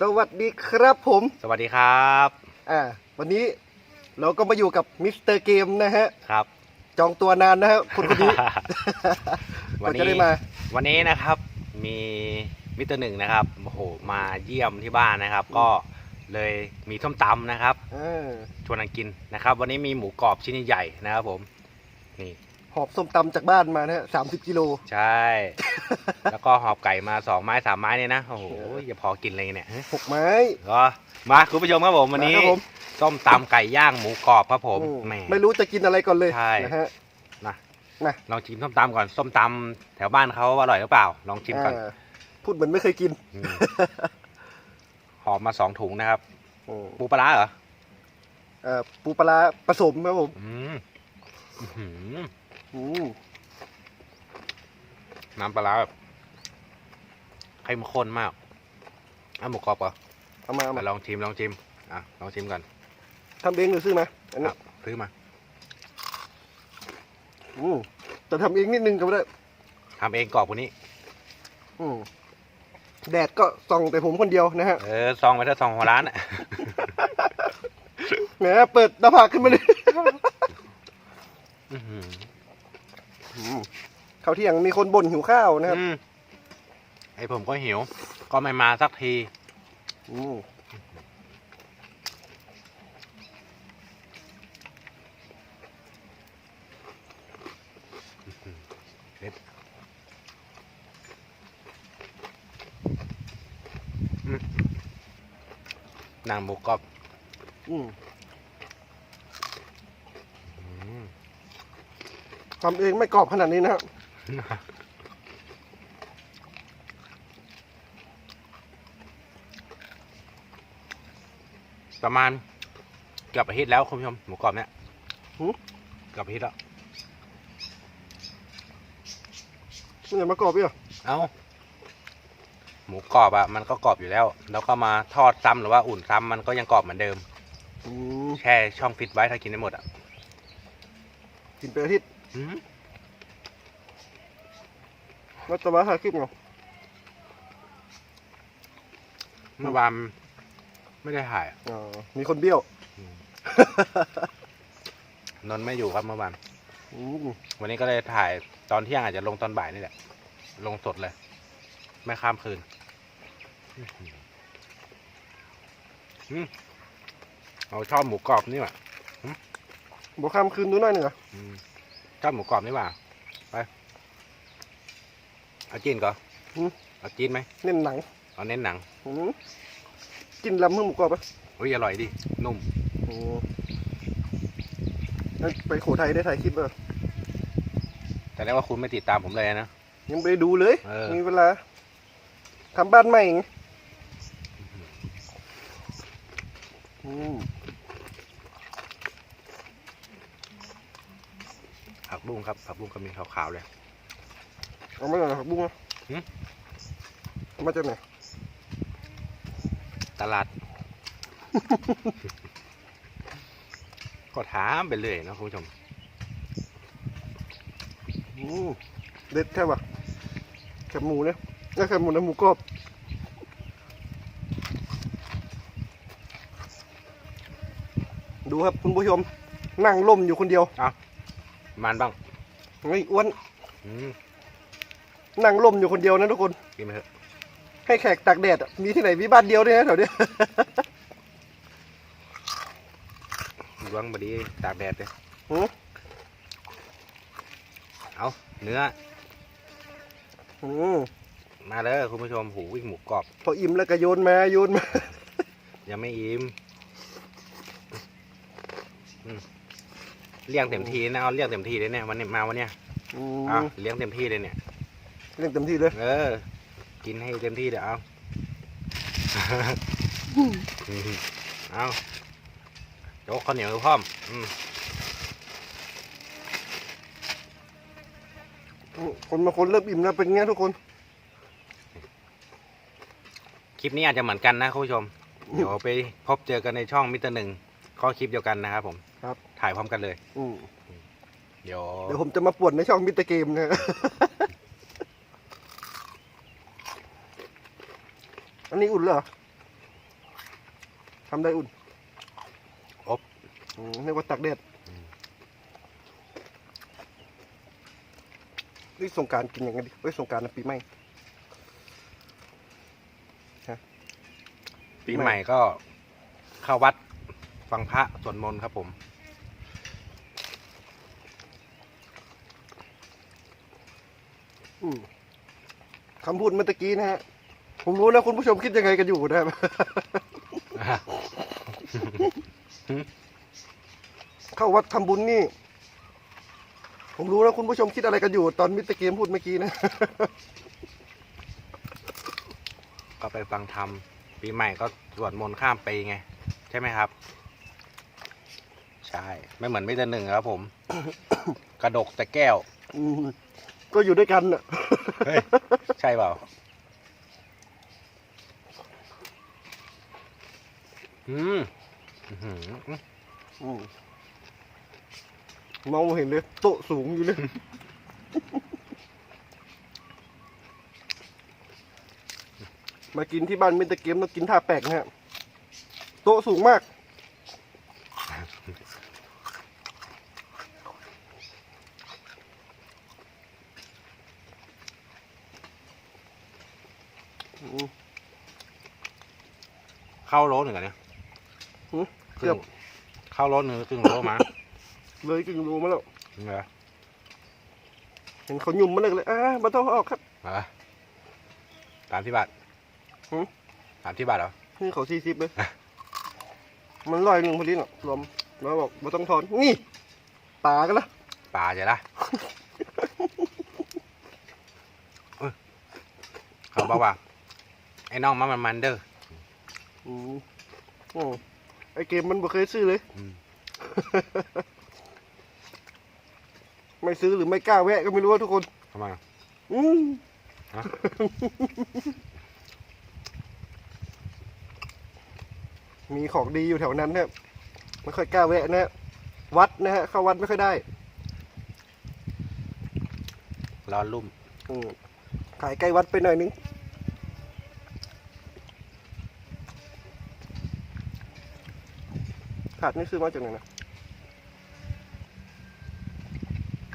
สวัสดีครับผมสวัสดีครับอ่าวันนี้เราก็มาอยู่กับมิสเตอร์เกมนะฮะ ครับ จองตัวนานนะฮะคนคนนี้ วันก็จะนี้ได้มา วันนี้นะครับมีมิสเตอร์หนึ่งนะครับโอ้โหมาเยี่ยมที่บ้านนะครับ ก็เลยมีส้มตำนะครับอ่าชวนกันกินนะครับ วันนี้มีหมูกรอบชิ้นใหญ่ๆนะครับผมนี่ หอบส้มตำจากบ้านมานะฮะสามสิบกิโล ใช่ แล้วก็หอบไก่มาสองไม้สามไม้เนี่ยนะ โอ้โหอย่าพอกินเลยเนี่ยหกไม้ก็มาคุณผู้ชมครับผมวันนี้มาครับผมส้มตำไก่ย่างหมูกรอบครับผมอืมแหมไม่รู้จะกินอะไรก่อนเลยใช่นะฮะนะนะลองชิมส้มตำก่อนส้มตำแถวบ้านเขาอร่อยหรือเปล่า ลองชิมก่อนอ่าพูดเหมือนไม่เคยกินอืมหอมมาสองถุงนะครับอืมปูปลาร้าเหรออ่าปูปลาร้าผสมครับผม อืมอื้อหืออืมน้ำปลาร้าแบบเข้มข้นมากอะหมูกรอบเหรอเอามาเอามาอะลองชิมลองชิมอะลองชิมก่อนทำเองหรือซื้อมาอันคนี้รับซื้อมาอืมแต่ทำเองนิดนึงก็ไม่ได้ทำเองกรอบกว่านี้ อืมแดดก็ส่องแต่ผมคนเดียวนะฮะเออซองไปถ้าซองหัวร้านอะ แหมเปิดหน้าผากขึ้นมาเลยอื้อหือ ข้าวเที่ยงมีคนบ่นหิวข้าวนะครับอืมไอผมก็หิว ก็ไม่มาสักทีอืมนางหมูกรอบอืม อืม ทำเองไม่กรอบขนาดนี้นะครับประมาณเกือบอาทิตย์แล้วคุณผู้ชมหมูกรอบเนี่ยหือเกือบอาทิตย์แล้วนี่จะมากรอบพี่เหรอเอ้า หมูกรอบอะมันก็กรอบอยู่แล้ว แล้วก็มาทอดซ้ำหรือว่าอุ่นซ้ำมันก็ยังกรอบเหมือนเดิม อืมแช่ช่องฟิตไว้ถ้ากินได้หมดอะ กินไปอาทิตย์อื มแล้วจะมาถ่ายคลิปเหรอเมื่อวานไม่ได้ถ่ายอะอ๋อมีคนเบี้ยวนนท์ไม่อยู่ครับเมื่อวานอืมวันนี้ก็เลยถ่ายตอนเที่ยงอาจจะลงตอนบ่ายนี่แหละ ลงสดเลย ไม่ข้ามคืนอื้อหืออืมเราชอบหมูกรอบนี่หว่าบอกข้ามคืนดูหน่อยหนึ่งเหรออื มชอบหมูกรอบนี่หว่าไปเอาจีนก่อนเอาจีนไหมเน้นหนังเอาเน้นหนังอืมกินลำเพื่อหมูกรอบปะอุ้ยอร่อยดินุ่มโอ้งั้นไปโขทัยได้ถ่ายคลิปเหรอแต่ได้ว่าคุณไม่ติดตามผมเลยนะ ยังไม่ได้ดูเลยเออ มีเวลาทำบ้านใหม่ไงอืม ผักบุ้ง ครับผักบุ้งก็มีขาวๆเลยเอามาจากไหนผักบุ้งอะหืมเอามาจากไหนตลาด ก็ถามไปเลยนะคุณผู้ชมอืมเด็ดแค่ปะแคบหมูเนี่ยนี่แคบหมูนะหมูกรอบดูครับคุณผู้ชมนั่งล่มอยู่คนเดียวมันบ้าง ไอ้อ้วนอืมนั่งล่มอยู่คนเดียวนะทุกคนกินไปเถอะให้แขกตากแดดอะมีที่ไหนมีบ้านเดียวเนี่ยนะแถวเนี้ยล้วงบดีตากแดดเลยหือเอาเนื้ออืมมาเลยคุณผู้ชมหูวิ่งหมูกรอบ พออิ่มแล้วก็โยนมาโยนมา ยังไม่อิ่มอืม เลี้ยงเต็มที่นะเอาเลี้ยงเต็มที่เลยเนี่ยวันนี้มาวันเนี้ยอือะมเลี้ยงเต็มที่เลยเนี่ย เล่นเต็มที่เลย เออ กินให้เต็มที่เดี๋ยวเอาเอาโจ๊กข้าวเหนียวพร้อมอืมคนบางคนเริ่มอิ่มแล้วเป็นไงทุกคน คลิปนี้อาจจะเหมือนกันนะคุณผู้ชม เดี๋ยวไปพบเจอกันในช่องมิสเตอร์หนึ่งก็คลิปเดียวกันนะครับผมครับ ถ่ายพร้อมกันเลย อืมเดี๋ยวเดี๋ยวผมจะมาป่วนในช่องมิสเตอร์เกมนะ อันนี้อุ่นเหรอทำได้อุ่นอบ อืมนึกว่าตักแดดอืมนี่สงกรารกินอย่างไงดิเอ้ยสงกรารปีใหม่ ปีใหม่ก็เข้าวัดฟังพระสวดมนต์ครับผม อืม คำพูดเมื่อตะกี้นะฮะ ผมรู้นะคุณผู้ชมคิดยังไงกันอยู่นะครับ เข้าวัดทำบุญนี่ ผมรู้นะคุณผู้ชมคิดอะไรกันอยู่ ตอนมิสเตอร์เกมพูดเมื่อกี้นะ ก็ไปฟังธรรมปีใหม่ก็สวดมนต์ข้ามปีไง ใช่ไหมครับ ใช่ ไม่เหมือนไม่เดือนหนึ่งครับผม กระดกแต่แก้ว อืม ก็อยู่ด้วยกันน่ะ เฮ้ย ใช่เปล่าอืมอื้อหืออืมมองไม่เห็นเลย โต๊ะสูงอยู่เลยมากินที่บ้านมิสเตอร์เกมต้องกินท่าแปลกนะฮะ โต๊ะสูงมาก อืม เข้าโลหนึ่งเหรอเนี่ย หือ ครึ่ง เกือบ เข้าโลหนึ่งหรือครึ่งโลมาเลยกึ่งรูมาแล้วเหรอเห็นเขายุ่มมาเลยเลยอ่ามาต้องเอาออกครับมาสามที่บาทหือสามที่บาทเหรอนี่เขาสี่สิบเลยมันลอยหนึ่งพอดีเนาะรวมมาบอกมาต้องทอนนี่ตากันละป่าจะละเอ้ยเขาบอกว่าไอ้น้องมันมันมันเด้ออืมโอ้ ไอเกมมันบ่เคยซื้อเลยอืมไม่ซื้อหรือไม่กล้าแวะก็ไม่รู้ว่าทุกคน ทำไมอะอืมฮะ มีของดีอยู่แถวนั้นเนี่ยไม่ค่อยกล้าแวะนะฮะวัดนะฮะเข้าวัดไม่ค่อยได้ ร้อนรุ่มอืมขายใกล้วัดไปหน่อยนึง ขาดนี่ซื้อมาจากไหนนะ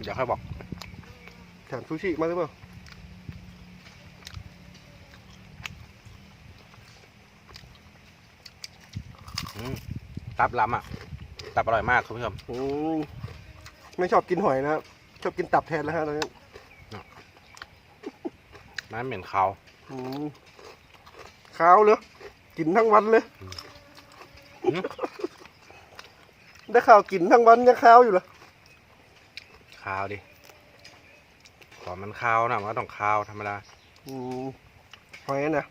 เดี๋ยวค่อยบอกถามซูชิมาหรือเปล่าอืมตับล้ำอะ ตับอร่อยมากคุณผู้ชมอืมไม่ชอบกินหอยนะครับ ชอบกินตับแทนแล้วฮะตอนนี้มันเหม็นเขาวอืมข้าวเลยกินทั้งวันเลย อืม ได้ข่าวกินทั้งวันยังข้าวอยู่เหรอคาวดิตอนมันคาวนะมันก็ต้องคาวธรรมดาอืมหอยนะ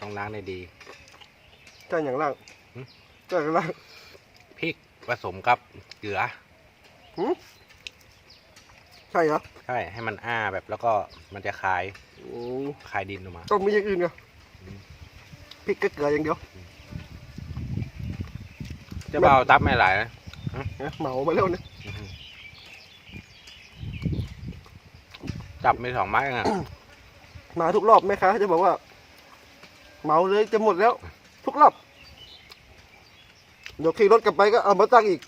ต้องล้างในดีเจ้าอย่างล่างหืมเจ้าอย่างล่างพริกผสมกับเกลือใช่เหรอใช่ให้มันอ้าแบบแล้วก็มันจะคายอืมคายดินออกมา ต้องมีอย่างอื่นเหรออืมพริกกระเกลืออย่างเดียว จะเบาตับไม่หลายนะนะเหมามาแล้วเนี่ยอื้อหือจับมีสองไม้อะมาทุกรอบแม่ค้าจะบอกว่า เหมาเลยจะหมดแล้ว ทุกรอบ เดี๋ยวขี่รถกลับไปก็เอามาตั้งอีก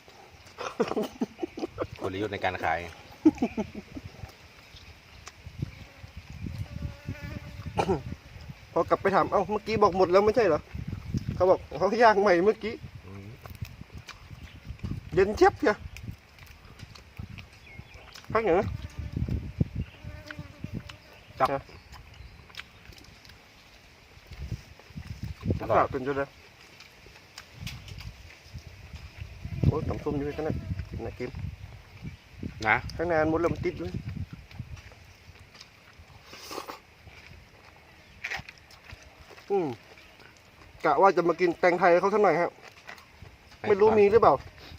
กลยุทธ์ในการขายพอกลับไปถาม เอ้า เมื่อกี้บอกหมดแล้วไม่ใช่เหรอ เขาบอกเขาย่างใหม่เมื่อกี้ อืมเย็นเชียบเชียวพักอย่างนะจับฮะออร่อยากาศเป็นจังเลยโอ้ยน้ำส้มอยู่ข้างในกินนะกินนะข้างในอันหมดแล้วมันติดเลยอืมกะว่าจะมากินแตงไทยเขาสักหน่อยครับไม่รู้มีหรือเปล่า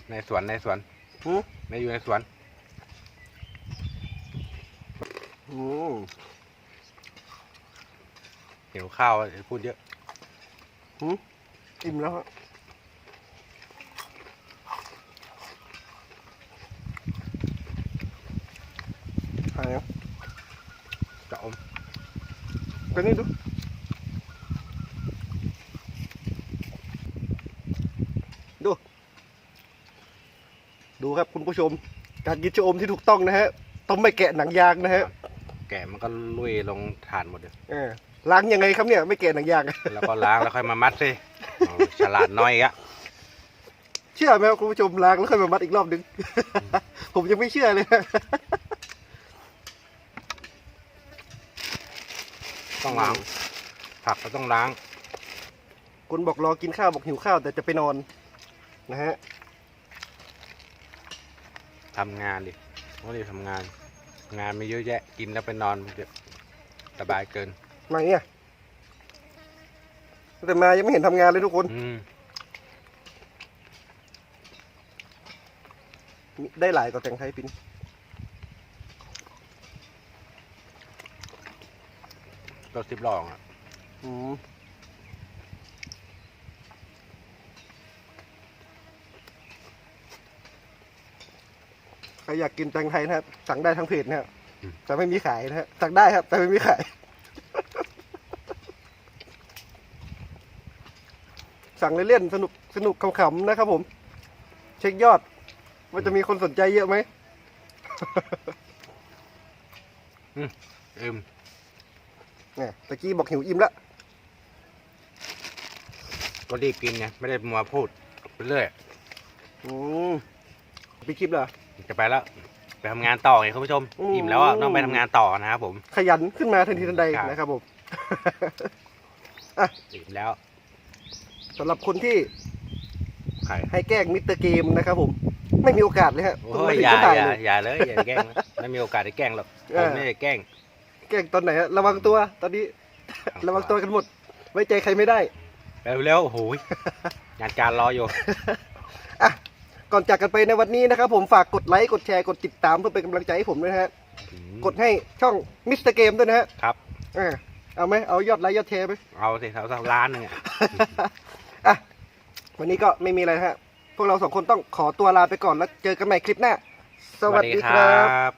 ในสวนในสวนหือในอยู่ในสวนอืมหิวข้าวอย่าพูดเยอะอิ่มแล้วฮะหายแล้วจะอมไปนี่ดู ดูครับคุณผู้ชม การกินชะอมที่ถูกต้องนะฮะต้องไม่แกะหนังยางนะฮะแกะมันก็ลุยลงฐานหมดเลยเออล้างยังไงครับเนี่ยไม่แกะหนังยางแล้วก็ล้างแล้วค่อยมามัดสิเอาฉลาดน้อยอีกอะเชื่อไหมครับคุณผู้ชมล้างแล้วค่อยมามัดอีกรอบหนึง ผมยังไม่เชื่อเลยต้องล้าง ผักก็ต้องล้างคนบอกรอกินข้าวบอกหิวข้าวแต่จะไปนอน นะฮะ ทำงานดิต้องรีบทำงาน งานไม่เยอะแยะกินแล้วไปนอนมันจะสบายเกิน มาเนี่ยแต่มายังไม่เห็นทำงานเลยทุกคน อืมได้หลายกว่าแต่งไทยปินรถสิบล้ออะ อืม ใครอยากกินแตงไทยนะครับ สั่งได้ทางเพจนะครับแต่ไม่มีขายนะฮะสั่งได้ครับ แต่ไม่มีขาย สั่งเล่นๆสนุกสนุกขำๆนะครับผม เช็คยอด ว่าจะมีคนสนใจเยอะไหมเอิมเนี่ยตะกี้บอกหิวอิ่มละก็รีบกินไงไม่ได้มัวพูดไปเรื่อยอืมไปคลิปเหรอ จะไปแล้ว ไปทำงานต่อไงคุณผู้ชมอืม อิ่มแล้วอะต้องไปทำงานต่อนะครับผม ขยันขึ้นมาทันทีทันใดครับ นะครับผมอิ่มแล้วสำหรับคนที่ใครให้แกล้งมิสเตอร์เกมนะครับผม ไม่มีโอกาสเลยฮะโอ้ต้องมายถึงอย่าก็ตายอย่าเลยอย่าเลยอย่าแกล้งนะไม่มีโอกาสได้แกล้งหรอกเอผอมไม่ได้แกล้ง แกล้งตอนไหนฮะระวังตัวตอนนี้ ระวังตัวกันหมด ไว้ใจใครไม่ได้ เร็วเร็วๆโอ้โหยงานการรออยู่อะ ก่อนจากกันไปในวันนี้นะครับผมฝากกดไลค์กดแชร์กดติดตามเพื่อเป็นกำลังใจให้ผมด้วยนะฮะกดให้ช่องมิสเตอร์เกมด้วยนะฮะครับอ่าเอาไหมเอายอดไลค์ยอดแชร์ไหมเอาสิเอาสักล้านหนึ่งอะอะวันนี้ก็ไม่มีอะไรนะฮะ พวกเราสองคนต้องขอตัวลาไปก่อนแล้วเจอกันใหม่คลิปหน้า สวัสดีครับครับ